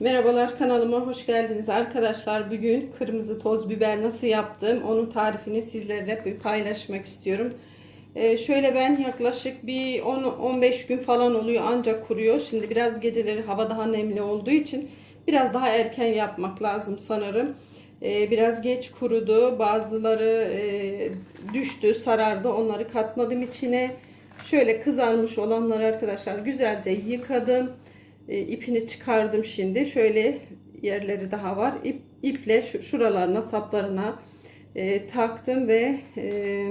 Merhabalar kanalıma hoş geldiniz arkadaşlar. Bugün kırmızı toz biber nasıl yaptım onun tarifini sizlerle bir paylaşmak istiyorum. Ee, şöyle ben yaklaşık bir 10-15 gün falan oluyor ancak kuruyor. Şimdi biraz geceleri hava daha nemli olduğu için biraz daha erken yapmak lazım sanırım. Ee, biraz geç kurudu. Bazıları e, düştü, sarardı. Onları katmadım içine. Şöyle kızarmış olanları arkadaşlar güzelce yıkadım. E, ipini çıkardım şimdi. Şöyle yerleri daha var. İp, iple şu, şuralarına, saplarına e, taktım ve e,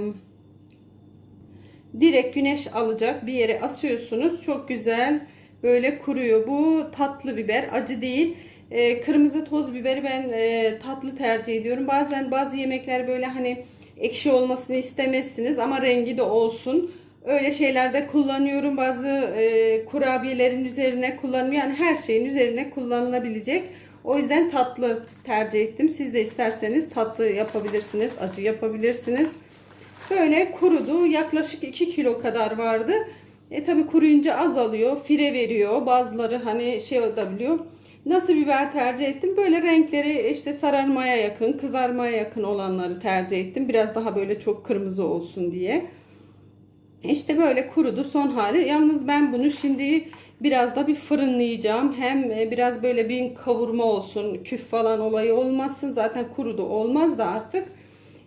direkt güneş alacak bir yere asıyorsunuz. Çok güzel böyle kuruyor. Bu tatlı biber, acı değil. E, kırmızı toz biberi ben e, tatlı tercih ediyorum. Bazen bazı yemekler böyle hani ekşi olmasını istemezsiniz ama rengi de olsun. Öyle şeylerde kullanıyorum. Bazı e, kurabiyelerin üzerine kullanıyorum. Yani her şeyin üzerine kullanılabilecek. O yüzden tatlı tercih ettim. Siz de isterseniz tatlı yapabilirsiniz. Acı yapabilirsiniz. Böyle kurudu. Yaklaşık 2 kilo kadar vardı. E tabi kuruyunca azalıyor. Fire veriyor. Bazıları hani şey olabiliyor. Nasıl biber tercih ettim? Böyle renkleri işte sararmaya yakın, kızarmaya yakın olanları tercih ettim. Biraz daha böyle çok kırmızı olsun diye. İşte böyle kurudu son hali. Yalnız ben bunu şimdi biraz da bir fırınlayacağım. Hem e, biraz böyle bir kavurma olsun, küf falan olayı olmasın. Zaten kurudu olmaz da artık.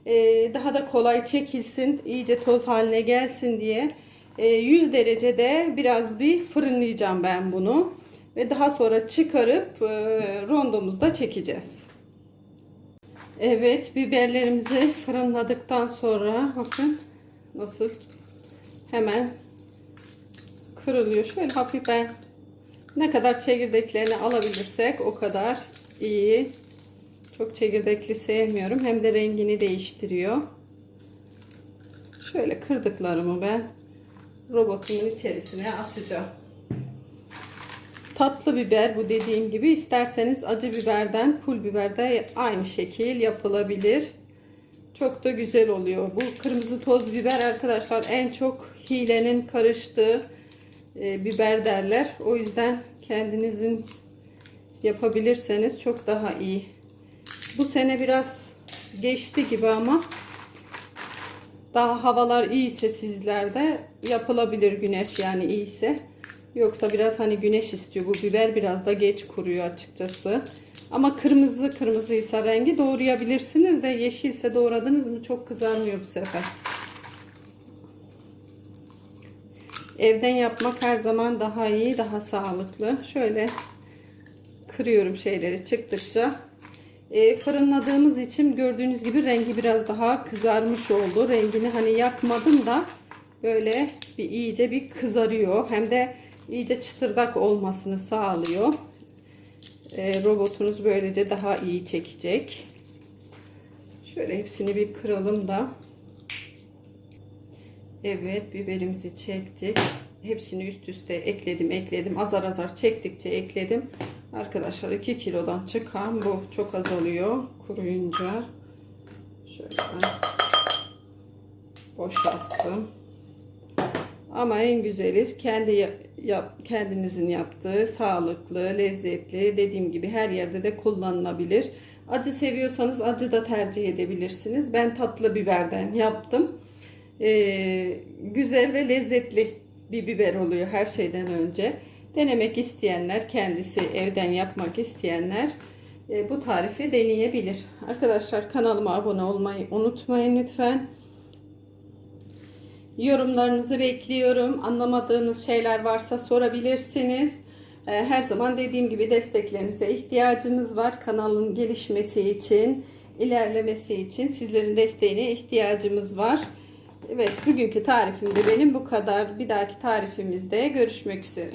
Ee, daha da kolay çekilsin, iyice toz haline gelsin diye. 100 derecede biraz bir fırınlayacağım ben bunu. Ve daha sonra çıkarıp e, rondomuzda çekeceğiz. Evet biberlerimizi fırınladıktan sonra bakın nasıl hemen kırılıyor. Şöyle hafif ben ne kadar çekirdeklerini alabilirsek o kadar iyi. Çok çekirdekli sevmiyorum. Hem de rengini değiştiriyor. Şöyle kırdıklarımı ben robotumun içerisine atacağım. Tatlı biber bu dediğim gibi isterseniz acı biberden pul biberde aynı şekil yapılabilir. Çok da güzel oluyor. Bu kırmızı toz biber arkadaşlar en çok hilenin karıştığı e, biber derler. O yüzden kendinizin yapabilirseniz çok daha iyi. Bu sene biraz geçti gibi ama daha havalar iyiyse sizlerde yapılabilir güneş yani iyiyse. Yoksa biraz hani güneş istiyor. Bu biber biraz da geç kuruyor açıkçası. Ama kırmızı kırmızıysa rengi doğrayabilirsiniz de yeşilse doğradınız mı çok kızarmıyor bu sefer. Evden yapmak her zaman daha iyi, daha sağlıklı. Şöyle kırıyorum şeyleri çıktıkça. E, fırınladığımız için gördüğünüz gibi rengi biraz daha kızarmış oldu. Rengini hani yakmadım da böyle bir iyice bir kızarıyor. Hem de iyice çıtırdak olmasını sağlıyor. E, robotunuz böylece daha iyi çekecek. Şöyle hepsini bir kıralım da. Evet biberimizi çektik. Hepsini üst üste ekledim ekledim. Azar azar çektikçe ekledim. Arkadaşlar 2 kilodan çıkan bu. Çok azalıyor kuruyunca. Şöyle boşalttım. Ama en güzeli kendi yap, kendinizin yaptığı sağlıklı, lezzetli dediğim gibi her yerde de kullanılabilir. Acı seviyorsanız acı da tercih edebilirsiniz. Ben tatlı biberden yaptım. Ee, güzel ve lezzetli bir biber oluyor her şeyden önce. Denemek isteyenler, kendisi evden yapmak isteyenler e, bu tarifi deneyebilir. Arkadaşlar kanalıma abone olmayı unutmayın lütfen. Yorumlarınızı bekliyorum. Anlamadığınız şeyler varsa sorabilirsiniz. E, her zaman dediğim gibi desteklerinize ihtiyacımız var. Kanalın gelişmesi için, ilerlemesi için sizlerin desteğine ihtiyacımız var. Evet bugünkü tarifim de benim bu kadar. Bir dahaki tarifimizde görüşmek üzere.